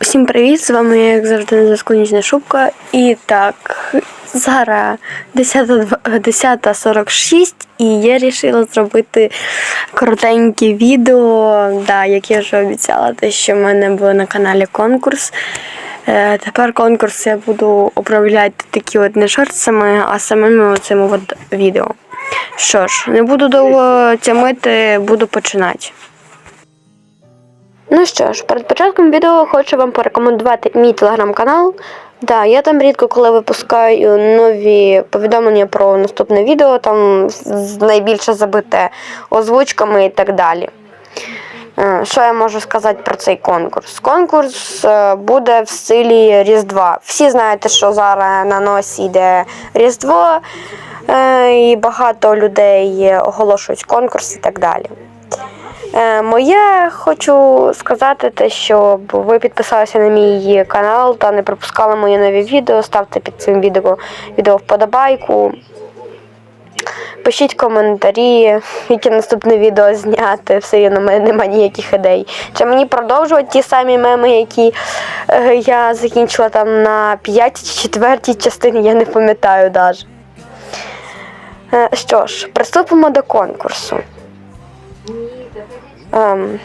Всім привіт! З вами як завжди на Шубка. І так, зараз 10.46 і я вирішила зробити коротеньке відео, да, як я вже обіцяла, те, що в мене був на каналі конкурс. Е, Тепер конкурс я буду управляти такі от не шорцами, а самими цими от відео. Що ж, не буду довго тямити, буду починати. Ну що ж, перед початком відео хочу вам порекомендувати мій телеграм-канал. Да, я там рідко коли випускаю нові повідомлення про наступне відео, там найбільше забите озвучками і так далі. Е, Що я можу сказати про цей конкурс? Конкурс е, буде в стилі Різдва. Всі знаєте, що зараз на носі йде Різдво, е, і багато людей оголошують конкурс і так далі. Е, Моє хочу сказати те, щоб ви підписалися на мій канал та не пропускали мої нові відео. Ставте під цим відео, відео вподобайку. Пишіть коментарі, яке наступне відео зняти. Все в мене немає ніяких ідей. Чи мені продовжувати ті самі меми, які е, я закінчила там на п'ятій чи четвертій частині, я не пам'ятаю навіть. Е, Що ж, приступимо до конкурсу. Ем,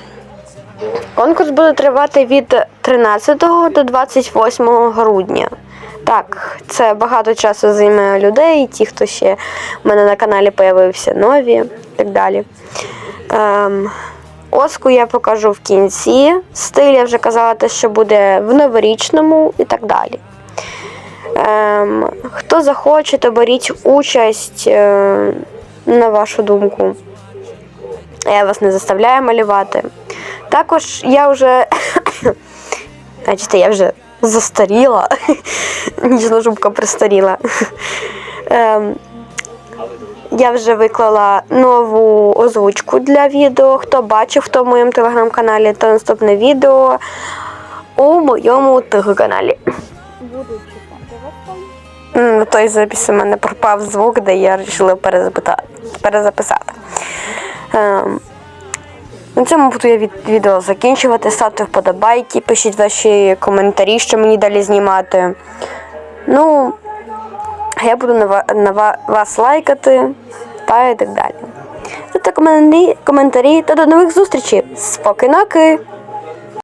конкурс буде тривати від 13 до 28 грудня. Так, це багато часу займе людей, ті, хто ще в мене на каналі появився нові і так далі. Ем, Оску я покажу в кінці. Стиль я вже казала, те, що буде в новорічному і так далі. Ем, хто захоче, то беріть участь е, на вашу думку. Я вас не заставляю малювати. Також я вже. Бачите, я вже застаріла. Ніжна жубка пристаріла. Ем, я вже виклала нову озвучку для відео. Хто бачив, хто в моєму телеграм-каналі, то наступне відео у моєму телеграм-каналі. М, В той записі в мене пропав звук, де я вирішила перезаписати. Ем, на цьому буду я від відео закінчувати. Ставте вподобайки, пишіть ваші коментарі, що мені далі знімати. Ну, я буду на, на вас лайкати та і так далі. Ставте коментарі, та до нових зустрічей. Спокійноки!